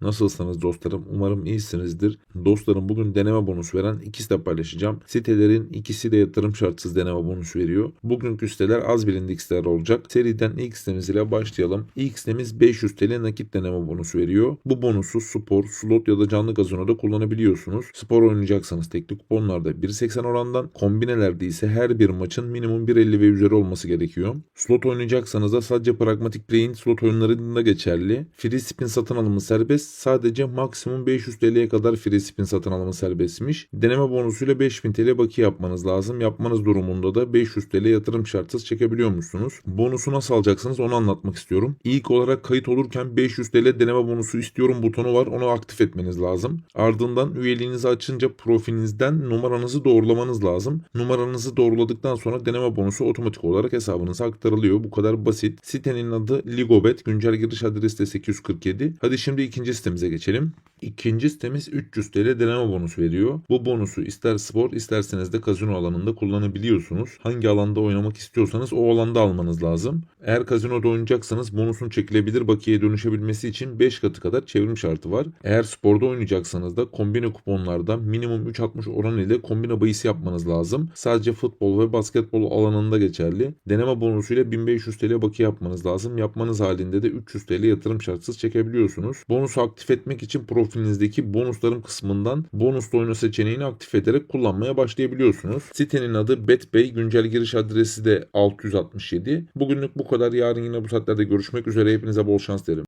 Nasılsınız dostlarım? Umarım iyisinizdir. Dostlarım bugün deneme bonusu veren iki site paylaşacağım. Sitelerin ikisi de yatırım şartsız deneme bonusu veriyor. Bugünkü siteler az bilindik siteler olacak. Seriden ilk sitemiz ile başlayalım. İlk sitemiz 500 TL nakit deneme bonusu veriyor. Bu bonusu spor, slot ya da canlı gazinoda kullanabiliyorsunuz. Spor oynayacaksanız tekli kuponlarda 1.80 orandan, kombinelerde ise her bir maçın minimum 1.50 ve üzeri olması gerekiyor. Slot oynayacaksanız da sadece pragmatik play'in slot oyunlarında geçerli. Free spin satın alımı serbest. Sadece maksimum 500 TL'ye kadar free spin satın alımı serbestmiş. Deneme bonusuyla 5000 TL bakiye yapmanız lazım. Yapmanız durumunda da 500 TL yatırım şartsız çekebiliyormuşsunuz. Bonusu nasıl alacaksınız onu anlatmak istiyorum. İlk olarak kayıt olurken 500 TL deneme bonusu istiyorum butonu var. Onu aktif etmeniz lazım. Ardından üyeliğinizi açınca profilinizden numaranızı doğrulamanız lazım. Numaranızı doğruladıktan sonra deneme bonusu otomatik olarak hesabınıza aktarılıyor. Bu kadar basit. Sitenin adı Ligobet. Güncel giriş adresi de 847. Hadi şimdi ikinci sitemize geçelim. İkinci sitemiz 300 TL deneme bonusu veriyor. Bu bonusu ister spor isterseniz de kazino alanında kullanabiliyorsunuz. Hangi alanda oynamak istiyorsanız o alanda almanız lazım. Eğer kazinoda oynayacaksanız bonusun çekilebilir bakiyeye dönüşebilmesi için 5 katı kadar çevrim şartı var. Eğer sporda oynayacaksanız da kombine kuponlarda minimum 3.60 oran ile kombine bahisi yapmanız lazım. Sadece futbol ve basketbol alanında geçerli. Deneme bonusuyla 1500 TL bakiye yapmanız lazım. Yapmanız halinde de 300 TL yatırım şartsız çekebiliyorsunuz. Bonusu aktif etmek için profilinizdeki bonuslarım kısmından bonuslu oyunu seçeneğini aktif ederek kullanmaya başlayabiliyorsunuz. Sitenin adı BetBay. Güncel giriş adresi de 667. Bugünlük bu kadar. Yarın yine bu saatlerde görüşmek üzere. Hepinize bol şans derim.